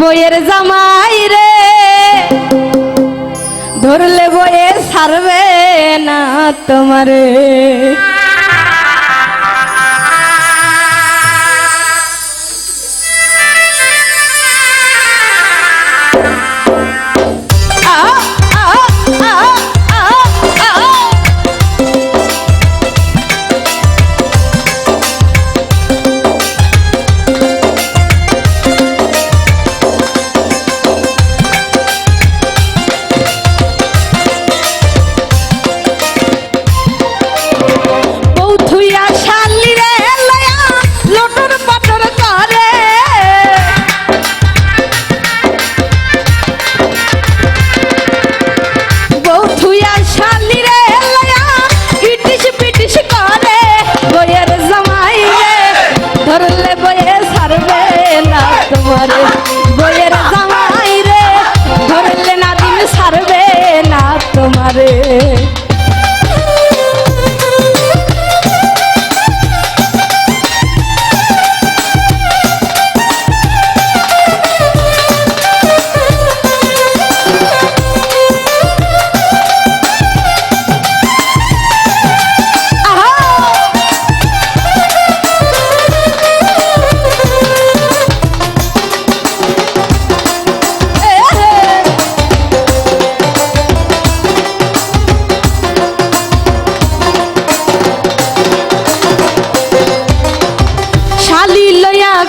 বইয়ের জামাই রে। ধরলে বইয়ে সারবে না তোমারে। তোমারে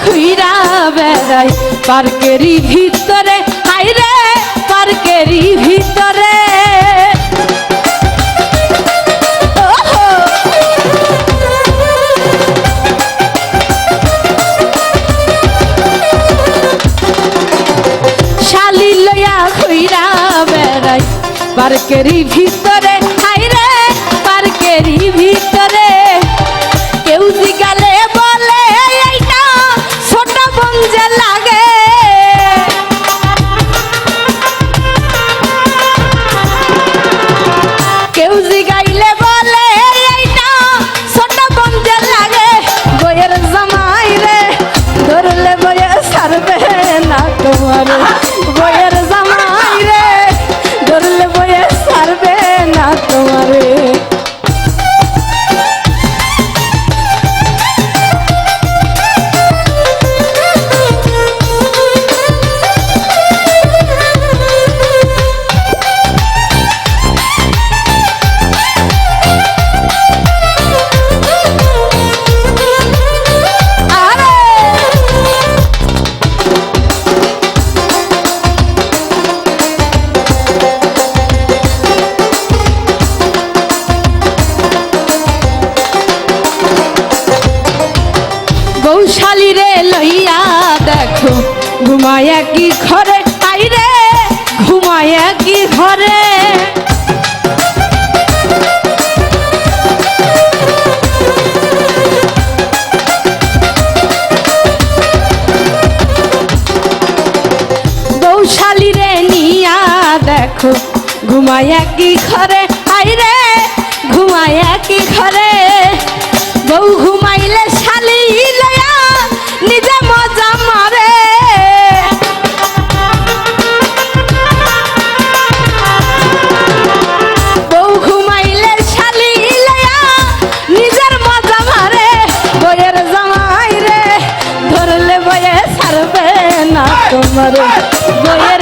ঘুইরা বেড়াই পার্কেরই ভিতরে। হাইরে পার্কেরই ভিতরে। শালি লয়া ঘুইরা বেড়াই পার্কেরই ভিতরে। হাইরে পার্কেরই ভিতরে। ঘুমায়া কি ঘরে? আইরে ঘুমায়া কি ঘরে? বৌশালী রে নিয়া দেখো, ঘুমায়া কি ঘরে? আইরে ঘুমায়া কি ঘরে? বউ ঘুমাইলে তোমার বইয়ের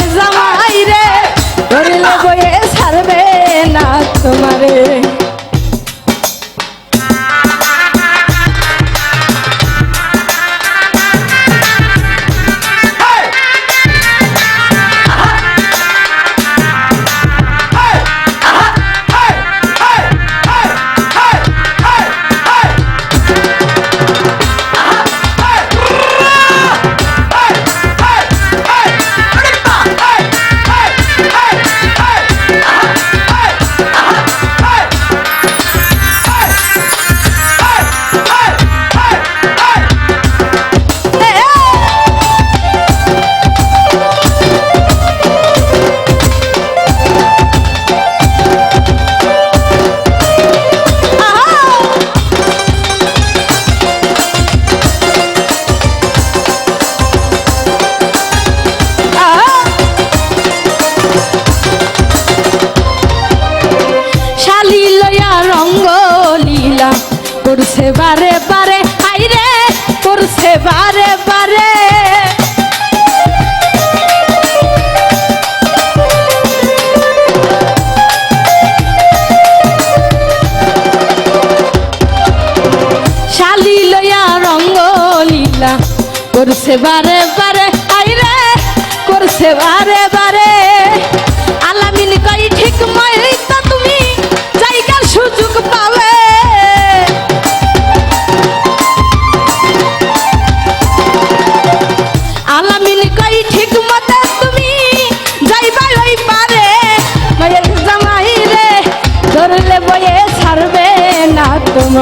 শালি লয়া রঙ্গ লীলা। করছে বারে বারে, হাইরে, করছে বারে বারে। শালি লয়া রঙ্গ লীলা। করছে বারে বারে, হাইরে, করছে বারে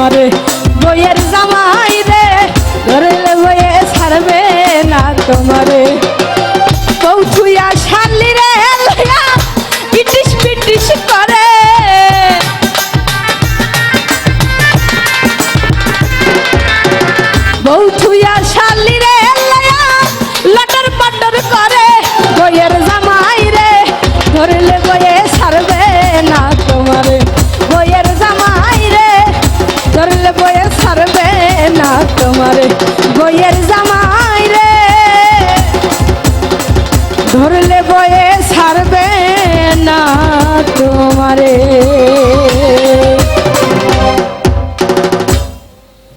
আমারে বইয়ের জামাই রে ধরলে বইয়ে ছাড়বে না তোমারে। Oh, yeah,